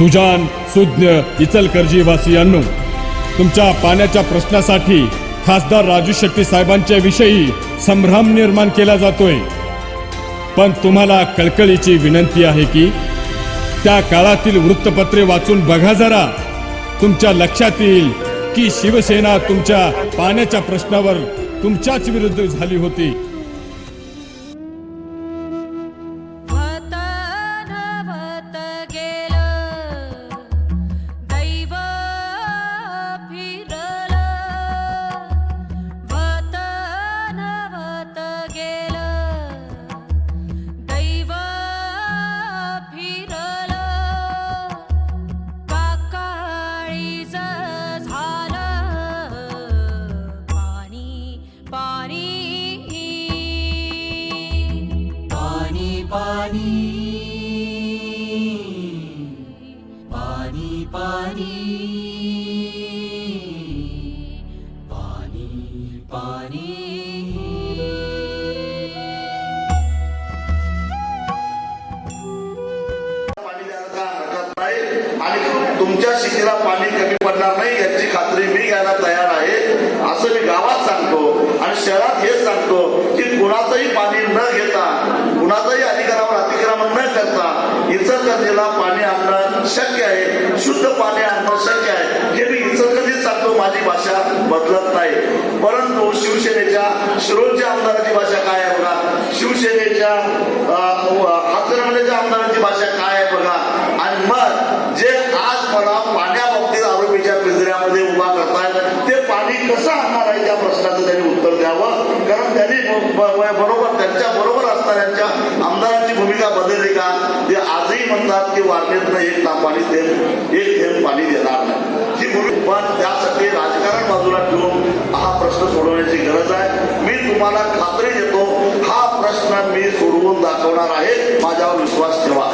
सुजान सुज्ञ इचलकरजी वासियांनो तुमच्या पाण्याच्या प्रश्नासाठी खासदार राजू शेट्टी साहेबांच्या विषयी संभ्रम निर्माण केला जातोय. पण तुम्हाला कळकळीची विनंती आहे की त्या काळातील वृत्तपत्रे वाचून बघा जरा. तुमच्या लक्षात येईल की शिवसेना तुमच्या पाण्याच्या प्रश्नावर तुमच्याच विरुद्ध झाली होती. पाणी. पाणी पाणी. पाणी पाणी. आणि तुमच्या शिकेला पाणी कमी पडणार नाही याची खात्री मी घ्यायला तयार आहे. असं मी गावात सांगतो आणि शहरात हेच सांगतो की कुणाचंही पाणी न घेता कुणाचाही अधिकारावर अतिक्रमण न करता इचलकरंजीला पाणी आणणं शक्य आहे. शुद्ध पाणी आणणं शक्य आहे. हे मी इचलकरंजीत सांगतो माझी भाषा बदलत नाही. परंतु शिवसेनेच्या शिरोळच्या आमदाराची भाषा काय आहे बघा? शिवसेनेच्या हातकणंगलेच्या आमदारांची भाषा काय आहे बघा? आणि मग जे आज मला पाण्याबाबतीत आरोपीच्या पिंजऱ्यामध्ये उभा करतायत ते पाणी कसं आणणार आहे त्या प्रश्नाचं त्यांनी उत्तर द्यावं? कारण त्यांनी बरोबर त्यांच्या बरोबर भूमिका बदलली का? ते आजही म्हणतात की वारणेतनं एक ताप पाणी थेंब एक थेंब पाणी देणार नाही. ही भूमिका पण त्यासाठी राजकारण बाजूला ठेवून हा प्रश्न सोडवण्याची गरज आहे. मी तुम्हाला खात्री देतो हा प्रश्न मी सोडवून दाखवणार आहे. माझ्यावर विश्वास ठेवा.